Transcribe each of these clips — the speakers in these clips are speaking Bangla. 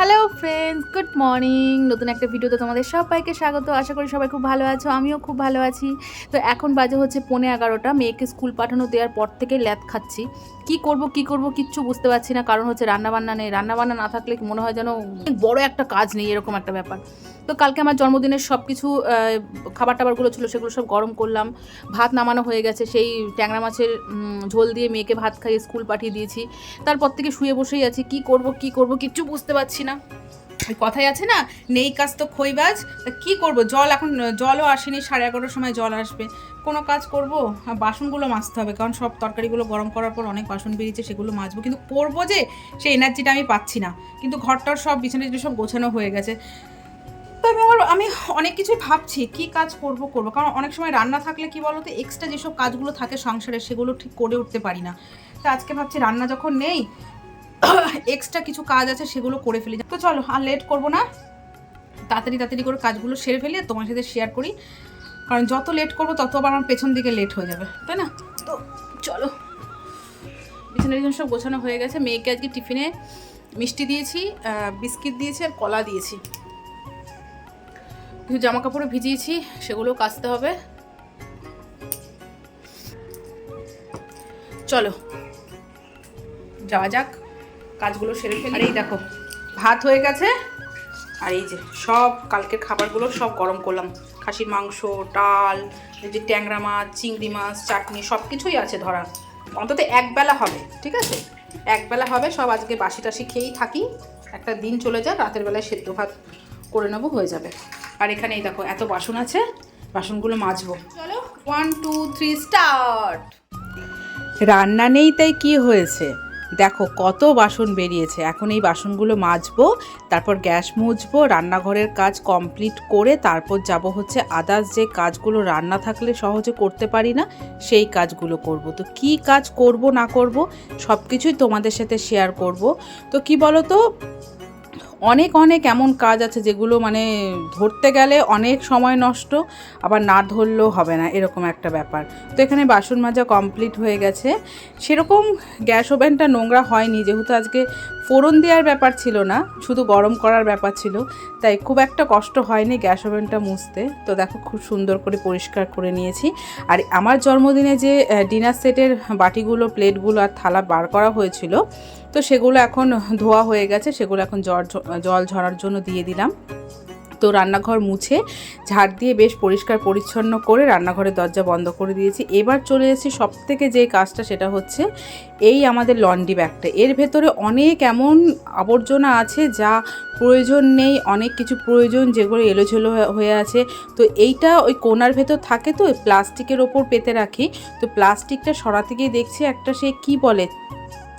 Hello ফ্রেন্ডস গুড মর্নিং নতুন একটা ভিডিওতে তোমাদের সবাইকে স্বাগত। আশা করি সবাই খুব ভালো আছো, আমিও খুব ভালো আছি। তো এখন বাজে হচ্ছে পৌনে এগারোটা, মেয়েকে স্কুল পাঠানো দেওয়ার পর থেকে ল্যাদ খাচ্ছি। কি করব কি করব কিচ্ছু বুঝতে পারছি না, কারণ হচ্ছে রান্নাবান্না নেই। রান্নাবান্না না থাকলে মনে হয় যেন বড় একটা কাজ নেই, এরকম একটা ব্যাপার। তো কালকে আমার জন্মদিনের সব কিছু খাবার টাবারগুলো ছিল, সেগুলো সব গরম করলাম। ভাত নামানো হয়ে গেছে, সেই ট্যাংরা মাছের ঝোল দিয়ে মেয়েকে ভাত খাইয়ে স্কুল পাঠিয়ে দিয়েছি। তারপর থেকে শুয়ে বসেই আছি, কি করব কি করব কিচ্ছু বুঝতে পারছি না। কথাই আছে না? নেই কাজ তো খইবাজ তা কী করব? জল এখন, জলও আসেনি, সাড়ে এগারোটার সময় জল আসবে। কোনো কাজ করব? বাসনগুলো মাজতে হবে, কারণ সব তরকারিগুলো গরম করার পর অনেক বাসন বেরিয়েছে, সেগুলো মাজবো। কিন্তু করব যে সেই এনার্জিটা আমি পাচ্ছি না। কিন্তু ঘরটার সব বিছানা সব গোছানো হয়ে গেছে। তো আমি আমার আমি অনেক কিছুই ভাবছি, কি কাজ করব করব? কারণ অনেক সময় রান্না থাকলে কি বলতো এক্সট্রা যেসব কাজগুলো থাকে সংসারে, সেগুলো ঠিক করে উঠতে পারি না। তো আজকে ভাবছি রান্না যখন নেই এক্সট্রা কিছু কাজ আছে সেগুলো করে ফেলি। তো চলো, আর লেট করব না। তাড়াতাড়ি তাড়াতাড়ি করে কাজগুলো সেরে ফেলি তোমার সাথে শেয়ার করি। কারণ যত লেট করব, তত আবার আমার পেছন দিকে লেট হয়ে যাবে, তাই না? তো চলো। বিছানা টিছানা সব গোছানো হয়ে গেছে। মেয়েকে আজকে টিফিনে মিষ্টি দিয়েছি বিস্কিট দিয়েছি আর কলা দিয়েছি। কিছু জামা কাপড়ও ভিজিয়েছি সেগুলো কাচতে হবে। চলো, যাওয়া যাক। কাজগুলো সেরে ফেলি। আর এই দেখো ভাত হয়ে গেছে। আর এই যে সব কালকের খাবারগুলো সব গরম করলাম। খাসির মাংস ডাল এই যে ট্যাংরা মাছ চিংড়ি মাছ চাটনি সব কিছুই আছে ধরা অন্তত একবেলা হবে ঠিক আছে? একবেলা হবে সব আজকে বাসি টাসি খেয়েই থাকি। একটা দিন চলে যায় রাতের বেলায় সেদ্ধ ভাত করে নেব হয়ে যাবে। আর এখানে এই দেখো এত বাসন আছে বাসনগুলো মাজবো। চলো ওয়ান টু থ্রি স্টার্ট রান্না নেই তাই কি হয়েছে? দেখো কত বাসন বেরিয়েছে। এখন এই বাসনগুলো মাজবো, তারপর গ্যাস মুজবো রান্নাঘরের কাজ কমপ্লিট করে তারপর যাব হচ্ছে আদার্স যে কাজগুলো রান্না থাকলে সহজে করতে পারি না, সেই কাজগুলো করব। তো কি কাজ করব না করব সব কিছুই তোমাদের সাথে শেয়ার করব। তো কি বলো তো অনেক অনেক এমন কাজ আছে যেগুলো মানে ধরতে গেলে অনেক সময় নষ্ট, আবার না ধরলেও হবে না, এরকম একটা ব্যাপার। তো এখানে বাসন মাজা কমপ্লিট হয়ে গেছে। সেরকম গ্যাস ওভেনটা নোংরা হয়নি, যেহেতু আজকে ফোড়ন দেওয়ার ব্যাপার ছিল না, শুধু গরম করার ব্যাপার ছিল, তাই খুব একটা কষ্ট হয়নি গ্যাস ওভেনটা মুছতে। তো দেখো খুব সুন্দর করে পরিষ্কার করে নিয়েছি। আর আমার জন্মদিনে যে ডিনার সেটের বাটিগুলো, প্লেটগুলো আর থালা বার করা হয়েছিল তো সেগুলো এখন ধোয়া হয়ে গেছে, সেগুলো এখন জল জল ঝরার জন্য দিয়ে দিলাম। তো রান্নাঘর মুছে, ঝাড় দিয়ে বেশ পরিষ্কার পরিচ্ছন্ন করে রান্নাঘরের দরজা বন্ধ করে দিয়েছি। এবার চলে এসেছি সব থেকে যে কাজটা সেটা হচ্ছে এই আমাদের লন্ড্রি ব্যাগটা। এর ভেতরে অনেক এমন আবর্জনা আছে যা প্রয়োজন নেই, অনেক কিছু প্রয়োজন যেগুলো এলোঝেলো হয়ে- আছে। তো এইটা ওই কোনার ভেতর থাকে তো প্লাস্টিকের ওপর পেতে রাখি। তো প্লাস্টিকটা সরাতে গিয়ে দেখছি একটা সে কি বলে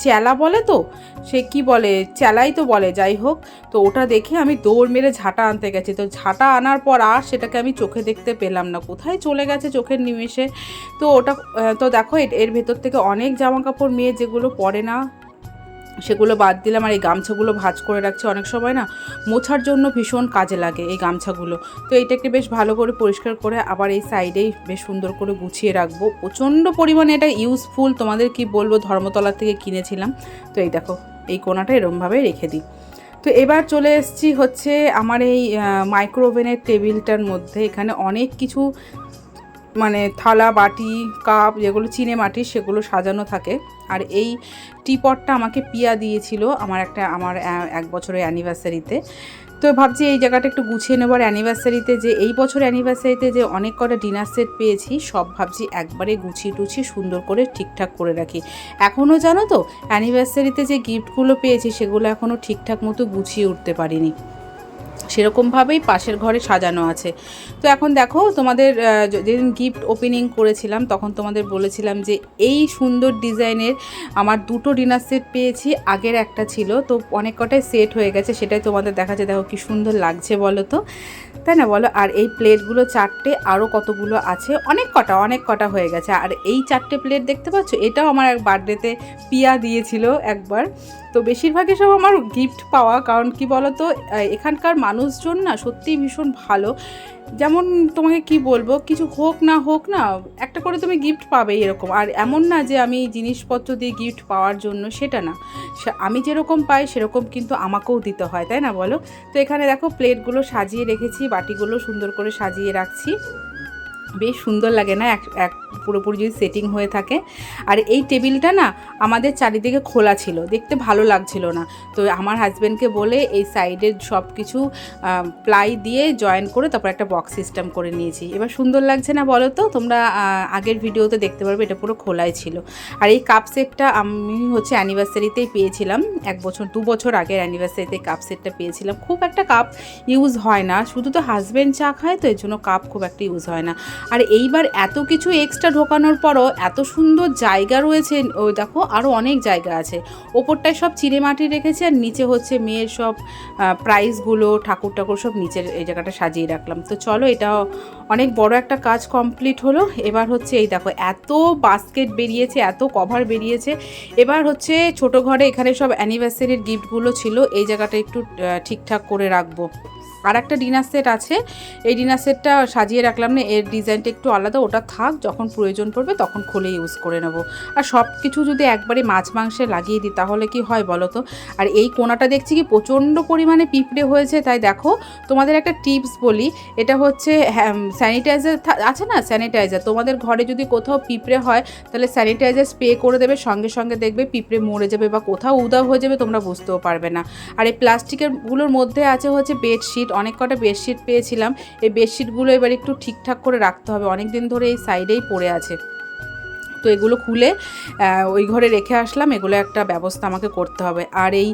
চেলা বলে তো? সে কি বলে? চেলাই তো বলে, যাই হোক। তো ওটা দেখে আমি দৌড় মেরে ঝাঁটা আনতে গেছি। তো ঝাঁটা আনার পর আর সেটাকে আমি চোখে দেখতে পেলাম না। কোথায় চলে গেছে চোখের নিমেষে? তো ওটা তো দেখো এর- ভেতর থেকে অনেক জামা কাপড় মেয়ে যেগুলো পরে না। সেগুলো বাদ দিলাম আর এই গামছাগুলো ভাঁজ করে রাখছি অনেক সময় না, মোছার জন্য ভীষণ কাজে লাগে এই গামছাগুলো। তো এইটাকে বেশ ভালো করে পরিষ্কার করে আবার এই সাইডেই বেশ সুন্দর করে গুছিয়ে রাখব। প্রচণ্ড পরিমাণে এটা ইউজফুল তোমাদের কি বলব, ধর্মতলা থেকে কিনেছিলাম। তো এই দেখো, এই কোনাটা এরমভাবে রেখে দিই। তো এবার চলে এসেছি হচ্ছে আমার এই মাইক্রো ওভেনের টেবিলটার মধ্যে। এখানে অনেক কিছু মানে থালা, বাটি, কাপ যেগুলো চিনে মাটির সেগুলো সাজানো থাকে। আর এই টিপটটা আমাকে পিয়া দিয়েছিল আমার একটা, আমার এক বছরের অ্যানিভার্সারিতে তো ভাবছি এই জায়গাটা একটু গুছিয়ে নেবার অ্যানিভার্সারিতে যে, এই বছর অ্যানিভার্সারিতে যে অনেক কটা ডিনার সেট পেয়েছি, সব ভাবছি একবারে গুছিয়ে টুছিয়ে সুন্দর করে ঠিকঠাক করে রাখি। এখনও জানো তো অ্যানিভার্সারিতে যে গিফটগুলো পেয়েছি, সেগুলো এখনও ঠিকঠাক মতো গুছিয়ে উঠতে পারিনি। সেরকমভাবেই পাশের ঘরে সাজানো আছে। তো এখন দেখো, তোমাদের যেদিন গিফট ওপেনিং করেছিলাম, তখন তোমাদের বলেছিলাম যে, এই সুন্দর ডিজাইনের আমার দুটো ডিনার সেট পেয়েছি, আগের একটা ছিল। তো অনেক কটাই সেট হয়ে গেছে, সেটাই তোমাদের দেখাচ্ছে। দেখো কি সুন্দর লাগছে বলো তো? তাই না বলো? আর এই প্লেটগুলো চারটে আরও কতগুলো আছে? অনেক কটা অনেক কটা হয়ে গেছে। আর এই চারটে প্লেট দেখতে পাচ্ছ? এটাও আমার এক বার্থডেতে পিয়া দিয়েছিল একবার। তো বেশিরভাগই সব আমার গিফট পাওয়া, কারণ কি বলতো এখানকার মানুষজন না সত্যিই ভীষণ ভালো। যেমন তোমাকে কি বলব, কিছু হোক না হোক না, একটা করে তুমি গিফট পাবে এরকম। আর এমন না যে আমি জিনিসপত্র দিয়ে গিফট পাওয়ার জন্য, সেটা না। আমি যেরকম পাই, সেরকম কিন্তু আমাকেও দিতে হয়, তাই না বলো? তো এখানে দেখো, প্লেটগুলো সাজিয়ে রেখেছি, বাটিগুলো সুন্দর করে সাজিয়ে রাখছি। বেশ সুন্দর লাগে না এক এক পুরোপুরি যদি সেটিং হয়ে থাকে। আর এই টেবিলটা না আমাদের চারিদিকে খোলা ছিল, দেখতে ভালো লাগছিল না। তো আমার হাজব্যান্ডকে বলে এই সাইডের সব কিছু প্লাই দিয়ে জয়েন করে তারপর একটা বক্স সিস্টেম করে নিয়েছি। এবার সুন্দর লাগছে না বলো তো? তোমরা আগের ভিডিওতে দেখতে পারবে এটা পুরো খোলাই ছিল। আর এই কাপ সেটটা আমি হচ্ছে অ্যানিভার্সারিতেই পেয়েছিলাম। এক বছর, দু বছর আগের অ্যানিভার্সারিতে কাপ সেটটা পেয়েছিলাম। খুব একটা কাপ ইউজ হয় না। শুধু তো হাজব্যান্ড চা খায়, তো এর জন্য কাপ খুব একটা ইউজ হয় না। আর এইবার এত কিছু এক্সট্রা ঢোকানোর পরও এত সুন্দর জায়গা রয়েছে। ওই দেখো আরও অনেক জায়গা আছে। ওপরটায় সব চিড়ে মাটি রেখেছে আর নিচে হচ্ছে মেয়ের সব প্রাইজগুলো ঠাকুর ঠাকুর সব নিচের এই জায়গাটা সাজিয়ে রাখলাম। তো চলো, এটা অনেক বড় একটা কাজ কমপ্লিট হলো। এবার হচ্ছে এই দেখো, এত বাস্কেট বেরিয়েছে, এত কভার বেরিয়েছে। এবার হচ্ছে ছোট ঘরে এখানে সব অ্যানিভার্সারির গিফটগুলো ছিল। এই জায়গাটা একটু ঠিকঠাক করে রাখব। আর একটা ডিনার সেট আছে। এই ডিনার সেটটা সাজিয়ে রাখলাম না, এর ডিজাইনটা একটু আলাদা, ওটা থাক, যখন প্রয়োজন পড়বে তখন খুলে ইউজ করে নেব। আর সব কিছু যদি একবারে মাছ মাংসে লাগিয়ে দিই, তাহলে কি হয় বলো তো? আর এই কোনাটা দেখছি কি প্রচণ্ড পরিমাণে পিঁপড়ে হয়েছে, তাই দেখো, তোমাদের একটা টিপস বলি, এটা হচ্ছে স্যানিটাইজার আছে না স্যানিটাইজার তোমাদের ঘরে যদি কোথাও পিঁপড়ে হয়, তাহলে স্যানিটাইজার স্প্রে করে দেবে, সঙ্গে সঙ্গে দেখবে পিঁপড়ে মরে যাবে বা কোথাও উদাও হয়ে যাবে, তোমরা বুঝতেও পারবে না। আর এই প্লাস্টিকেরগুলোর মধ্যে আছে হচ্ছে বেডশিট অনেক কটা বেডশিট পেয়েছিলাম। এই বেডশিটগুলো এবার একটু ঠিকঠাক করে রাখতে হবে। অনেক দিন ধরে এই সাইডেই পড়ে আছে। তো এগুলো খুলে ওই ঘরে রেখে আসলাম। এগুলো একটা ব্যবস্থা আমাকে করতে হবে। আর এই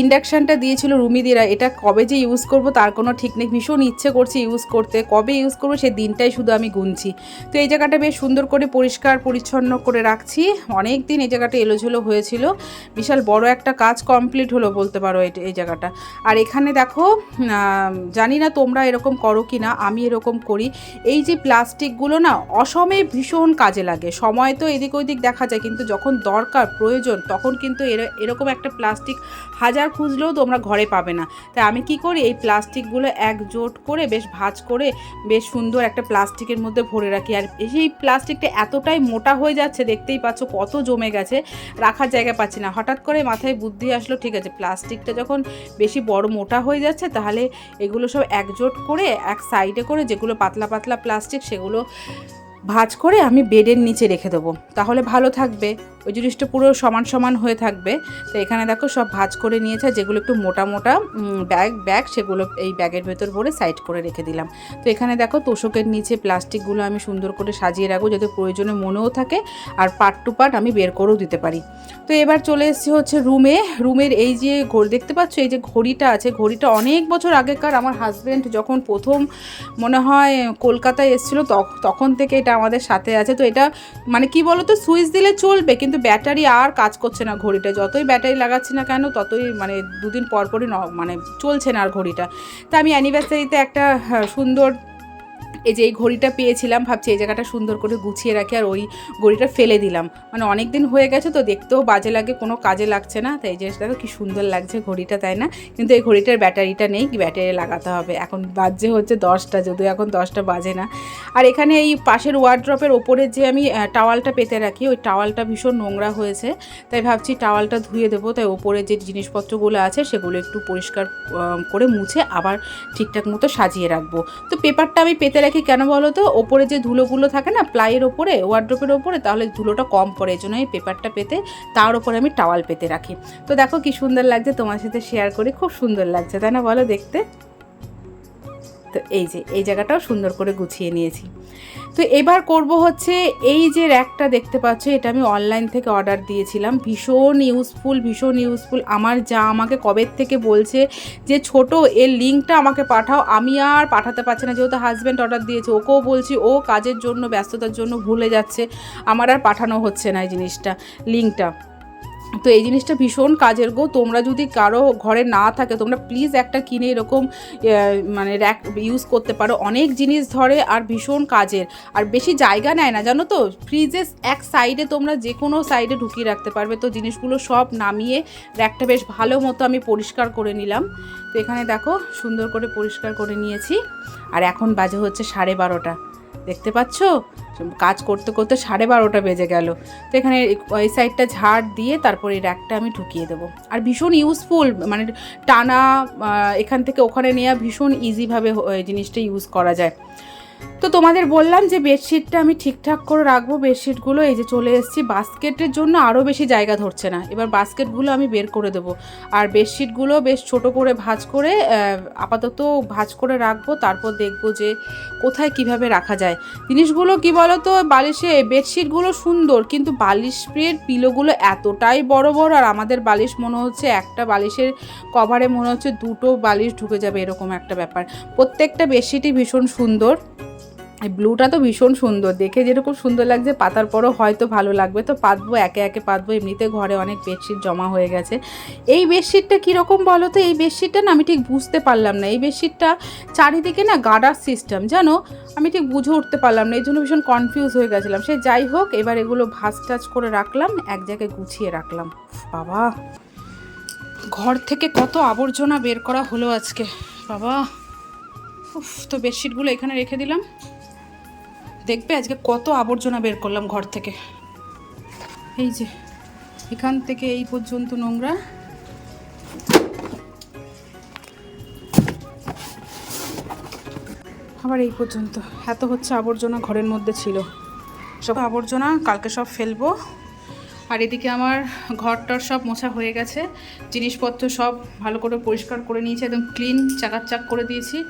ইন্ডাকশানটা দিয়েছিল রুমিদিরা, এটা কবে যে ইউজ করব তার কোনো ঠিক নেই। ভীষণ ইচ্ছে করছে ইউজ করতে। কবে ইউজ করব সেই দিনটাই শুধু আমি গুনছি। তো এই জায়গাটা বেশ সুন্দর করে পরিষ্কার, পরিচ্ছন্ন করে রাখছি। অনেক দিন এই জায়গাটা এলোঝুলো হয়েছিল। বিশাল বড় একটা কাজ কমপ্লিট হলো বলতে পারো এই জায়গাটা। আর এখানে দেখো জানি না তোমরা এরকম করো কি না আমি এরকম করি। এই যে প্লাস্টিকগুলো না অসময়ে ভীষণ কাজে লাগে। সময় তো এদিক ওদিক দেখা যায়, কিন্তু যখন দরকার, প্রয়োজন, তখন কিন্তু এর- এরকম একটা প্লাস্টিক হাজার খুঁজলেও তোমরা ঘরে পাবে না। তাই আমি কি করি, এই প্লাস্টিকগুলো একজোট করে, বেশ ভাজ করে, বেশ সুন্দর একটা প্লাস্টিকের মধ্যে ভরে রাখি। আর সেই প্লাস্টিকটা এতটাই মোটা হয়ে যাচ্ছে, দেখতেই পাচ্ছ কত জমে গেছে, রাখার জায়গা পাচ্ছি না। হঠাৎ করে মাথায় বুদ্ধি আসলো, ঠিক আছে, প্লাস্টিকটা যখন বেশি বড় মোটা হয়ে যাচ্ছে, তাহলে এগুলো সব একজোট করে, এক সাইডে করে যেগুলো পাতলা পাতলা প্লাস্টিক, সেগুলো ভাঁজ করে আমি বেডের নিচে রেখে দেবো। তাহলে ভালো থাকবে। ওই জিনিসটা পুরো সমান সমান হয়ে থাকবে। তো এখানে দেখো সব ভাঁজ করে নিয়েছে যেগুলো একটু মোটা মোটা ব্যাগ ব্যাগ, সেগুলো এই ব্যাগের ভেতর ভরে সাইড করে রেখে দিলাম। তো এখানে দেখো তোষকের নিচে প্লাস্টিকগুলো আমি সুন্দর করে সাজিয়ে রাখব যাতে প্রয়োজনে মনেও থাকে, আর পার্ট টু পার্ট আমি বের করেও দিতে পারি। তো এবার চলে এসেছি হচ্ছে রুমে। রুমের এই যে ঘড়ি, দেখতে পাচ্ছ? এই যে ঘড়িটা আছে, ঘড়িটা অনেক বছর আগেকার আমার হাজব্যান্ড যখন প্রথম মনে হয় কলকাতায় এসেছিল, তখ- তখন থেকে এটা আমাদের সাথে আছে। তো এটা মানে কি বলতো? সুইচ দিলে চলবে, কিন্তু ব্যাটারি আর কাজ করছে না ঘড়িটা। যতই ব্যাটারি লাগাচ্ছি না কেন ততই মানে দুদিন পরপরই মানে চলছে না আর ঘড়িটা। তা আমি অ্যানিভার্সারিতে একটা হ্যাঁ, সুন্দর এই যে এই ঘড়িটা পেয়েছিলাম, ভাবছি এই জায়গাটা সুন্দর করে গুছিয়ে রাখি আর ওই ঘড়িটা ফেলে দিলাম। মানে অনেক দিন হয়ে গেছে তো দেখতেও বাজে লাগে, কোনো কাজে লাগছে না, তাই জিনিসটা দেখো কি সুন্দর লাগছে ঘড়িটা, তাই না? কিন্তু এই ঘড়িটার ব্যাটারিটা নেই, ব্যাটারি লাগাতে হবে। এখন বাজে হচ্ছে দশটা, যদিও এখন দশটা বাজে না। আর এখানে এই পাশের ওয়ার্ড্রপের ওপরে যে আমি টাওয়ালটা পেতে রাখি, ওই টাওয়ালটা ভীষণ নোংরা হয়েছে, তাই ভাবছি টাওয়ালটা ধুয়ে দেবো। তাই ওপরে যে জিনিসপত্রগুলো আছে, সেগুলো একটু পরিষ্কার করে মুছে আবার ঠিকঠাক মতো সাজিয়ে রাখব। তো পেপারটা আমি পেতে রাখি কেন বলো তো? ওপরে যে ধুলোগুলো থাকে না, প্লাইয়ের ওপরে ওয়ার্ড্রপের ওপরে, তাহলে ধুলোটা কম পড়ে। এই জন্য এই পেপারটা পেতে, তার ওপরে আমি টাওয়াল পেতে রাখি। তো দেখো কি সুন্দর লাগছে তোমার সাথে শেয়ার করি, খুব সুন্দর লাগছে, তাই না বলো দেখতে? তো এই যে, এই জায়গাটাও সুন্দর করে গুছিয়ে নিয়েছি। তো এবার করব হচ্ছে এই যে র্যাকটা দেখতে পাচ্ছ, এটা আমি অনলাইন থেকে অর্ডার দিয়েছিলাম। ভীষণ ইউজফুল ভীষণ ইউজফুল আমার যা আমাকে কবের থেকে বলছে যে, ছোট, এর লিঙ্কটা আমাকে পাঠাও। আমি আর পাঠাতে পারছি না, যেহেতু হাজব্যান্ড অর্ডার দিয়েছে। ওকেও বলছি, ও কাজের জন্য, ব্যস্ততার জন্য ভুলে যাচ্ছে। আমার আর পাঠানো হচ্ছে না এই জিনিসটা লিঙ্কটা তো এই জিনিসটা ভীষণ কাজের গো। তোমরা যদি কারও ঘরে না থাকে, তোমরা প্লিজ একটা কিনে এরকম মানে র্যাক ইউজ করতে পারো। অনেক জিনিস ধরে আর ভীষণ কাজের। আর বেশি জায়গা নেয় না, জানো তো? ফ্রিজে এক সাইডে তোমরা যে কোনো সাইডে ঢুকিয়ে রাখতে পারবে। তো জিনিসগুলো সব নামিয়ে র্যাকটা বেশ ভালো মতো আমি পরিষ্কার করে নিলাম। তো এখানে দেখো, সুন্দর করে পরিষ্কার করে নিয়েছি। আর এখন বাজে হচ্ছে সাড়ে বারোটা। দেখতে পাচ্ছ? কাজ করতে করতে সাড়ে বারোটা বেজে গেল। তো এখানে ওই সাইডটা ঝাড় দিয়ে তারপর এই র্যাকটা আমি ঢুকিয়ে দেবো। আর ভীষণ ইউজফুল মানে টানা এখান থেকে ওখানে নেওয়া ভীষণ ইজিভাবে জিনিসটা ইউজ করা যায়। তো তোমাদের বললাম যে বেডশিটটা আমি ঠিকঠাক করে রাখব, বেডশিটগুলো এই যে চলে এসেছি। বাস্কেটের জন্য আরও বেশি জায়গা ধরছে না। এবার বাস্কেটগুলো আমি বের করে দেবো। আর বেডশিটগুলো বেশ ছোট করে ভাঁজ করে আপাতত ভাঁজ করে রাখব। তারপর দেখব যে কোথায় কীভাবে রাখা যায়। জিনিসগুলো কি বলো তো বালিশে বেডশিটগুলো সুন্দর, কিন্তু বালিশ স্প্রের পিলোগুলো এতটাই বড় বড়, আর আমাদের বালিশ মনে হচ্ছে একটা বালিশের কভারে মনে হচ্ছে দুটো বালিশ ঢুকে যাবে, এরকম একটা ব্যাপার। প্রত্যেকটা বেডশিটই ভীষণ সুন্দর। ব্লুটা তো ভীষণ সুন্দর। দেখে যেরকম সুন্দর লাগছে, পাতার পরও হয়তো ভালো লাগবে। তো পাতবো, একে একে পাতবো, এমনিতে ঘরে অনেক বেডশিট জমা হয়ে গেছে। এই বেডশিটটা কীরকম বলো তো? এই বেডশিটটা না আমি ঠিক বুঝতে পারলাম না। এই বেডশিটটা চারিদিকে না গার্ডার সিস্টেম, জানো? আমি ঠিক বুঝে উঠতে পারলাম না। এই জন্য ভীষণ কনফিউজ হয়ে গেছিলাম। সে যাই হোক, এবার এগুলো ভাজ টাজ করে রাখলাম, এক জায়গায় গুছিয়ে রাখলাম। বাবা! ঘর থেকে কত আবর্জনা বের করা হলো আজকে। বাবা! উফ, তো বেডশিটগুলো এখানে রেখে দিলাম। দেখবে আজকে কত আবর্জনা বের করলাম ঘর থেকে। এই যে, এখান থেকে এই পর্যন্ত নোংরা। আবার এই পর্যন্ত। এত হচ্ছে আবর্জনা ঘরের মধ্যে ছিল। সব আবর্জনা, কালকে সব ফেলব। আর এদিকে আমার ঘরটার সব মোছা হয়ে গেছে। জিনিসপত্র সব ভালো করে পরিষ্কার করে নিয়েছি, একদম ক্লিন চাকাচাক করে দিয়েছি।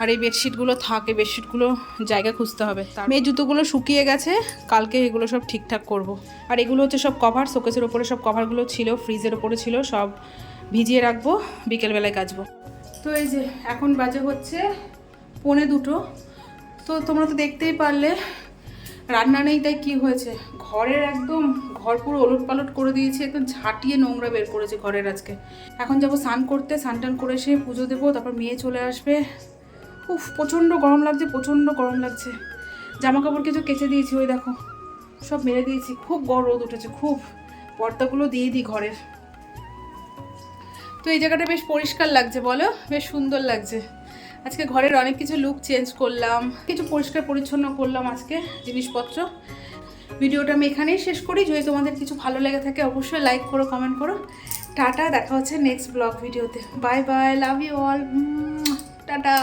আর এই বেডশিটগুলো থাকে বেডশিটগুলো জায়গা খুঁজতে হবে। তার মেয়ে জুতোগুলো শুকিয়ে গেছে, কালকে এগুলো সব ঠিকঠাক করব। আর এগুলো হচ্ছে সব কভার শোকেসের ওপরে সব কভারগুলো ছিল ফ্রিজের ওপরে ছিল, সব ভিজিয়ে রাখব, বিকেলবেলায় কাচবো। তো এই যে, এখন বাজে হচ্ছে পৌনে দুটো। তো তোমরা তো দেখতেই পারলে, রান্না নেই, তাই কী হয়েছে? ঘরের একদম ঘর পুরো ওলট পালট করে দিয়েছে, একদম ঝাঁটিয়ে নোংরা বের করেছে ঘরের আজকে। এখন যাব স্নান করতে, স্নান টান করে এসে পুজো দেবো, তারপর মেয়ে চলে আসবে। উফ, প্রচণ্ড গরম লাগছে, প্রচণ্ড গরম লাগছে। জামা কাপড় কিছু কেচে দিয়েছি, ওই দেখো। সব মেরে দিয়েছি। খুব গরম রোদ উঠেছে, খুব। পর্দাগুলো দিয়ে দিই ঘরের। তো এই জায়গাটা বেশ পরিষ্কার লাগছে, বলো? বেশ সুন্দর লাগছে। আজকে ঘরের অনেক কিছু লুক চেঞ্জ করলাম, কিছু পরিষ্কার পরিচ্ছন্ন করলাম আজকে জিনিসপত্র। ভিডিওটা আমি এখানেই শেষ করি। যদি তোমাদের কিছু ভালো লেগে থাকে, অবশ্যই লাইক করো কমেন্ট করো। টাটা, দেখা হচ্ছে নেক্সট ব্লগ ভিডিওতে। Bye bye love you all tata.